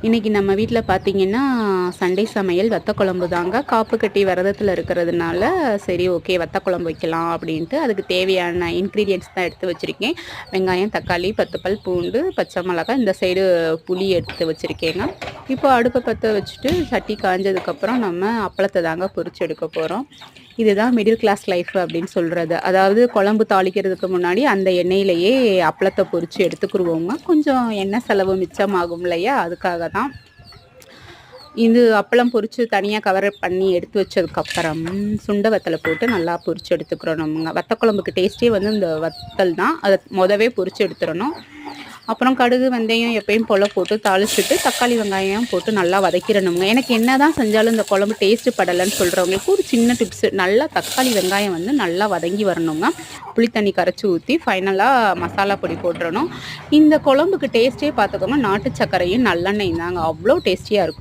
இன்றைக்கி நம்ம வீட்டில் பார்த்தீங்கன்னா சண்டே சமையல் வத்த குழம்பு தாங்க. காப்பு கட்டி விரதத்தில் இருக்கிறதுனால சரி ஓகே வத்த குழம்பு வைக்கலாம் அப்படின்ட்டு அதுக்கு தேவையான இன்க்ரீடியன்ட்ஸ் தான் எடுத்து வச்சுருக்கேன். வெங்காயம் தக்காளி பத்து பல் பூண்டு பச்சை மிளகாய் இந்த சைடு புளி எடுத்து வச்சுருக்கேங்க. இப்போ அடுப்பை பற்ற வச்சுட்டு சட்டி காஞ்சதுக்கப்புறம் நம்ம அப்பளத்தை தாங்க பொறிச்சு எடுக்க போகிறோம் இதுதான் மிடில் கிளாஸ் லைஃப் அப்படின்னு சொல்கிறது அதாவது குழம்பு தாளிக்கிறதுக்கு முன்னாடி அந்த எண்ணெயிலேயே அப்பளத்தை பொறிச்சு எடுத்துக்கிருவோங்க. கொஞ்சம் எண்ணெய் செலவு மிச்சமாகும் இல்லையா? அதுக்காக தான் இது அப்பளம் பொரித்து தனியாக கவர் பண்ணி எடுத்து வச்சதுக்கப்புறம் சுண்ட வத்தலை போட்டு நல்லா பொரித்து எடுத்துக்கிறோம் நம்ம வத்த குழம்புக்கு டேஸ்ட்டே வந்து இந்த வத்தல் தான் அதை மொதவே பொரித்து எடுத்துடணும். அப்புறம் கடுகு வெந்தயம் எப்பயும் போல் போட்டு தாளிச்சுட்டு தக்காளி வெங்காயம் போட்டு நல்லா வதக்கிடணுங்க. எனக்கு என்ன தான் செஞ்சாலும் இந்த குழம்பு டேஸ்ட்டு படலைன்னு சொல்கிறவங்களுக்கு ஒரு சின்ன டிப்ஸு நல்லா தக்காளி வெங்காயம் வந்து நல்லா வதங்கி வரணுங்க. புளி தண்ணி கரைச்சி ஊற்றி ஃபைனலாக மசாலா பொடி போட்டுறணும். இந்த குழம்புக்கு டேஸ்ட்டே பார்த்துக்கோங்க நாட்டு சர்க்கரையும் நல்லெண்ணெய் தாங்க. அவ்வளோ டேஸ்டியாக இருக்கும்.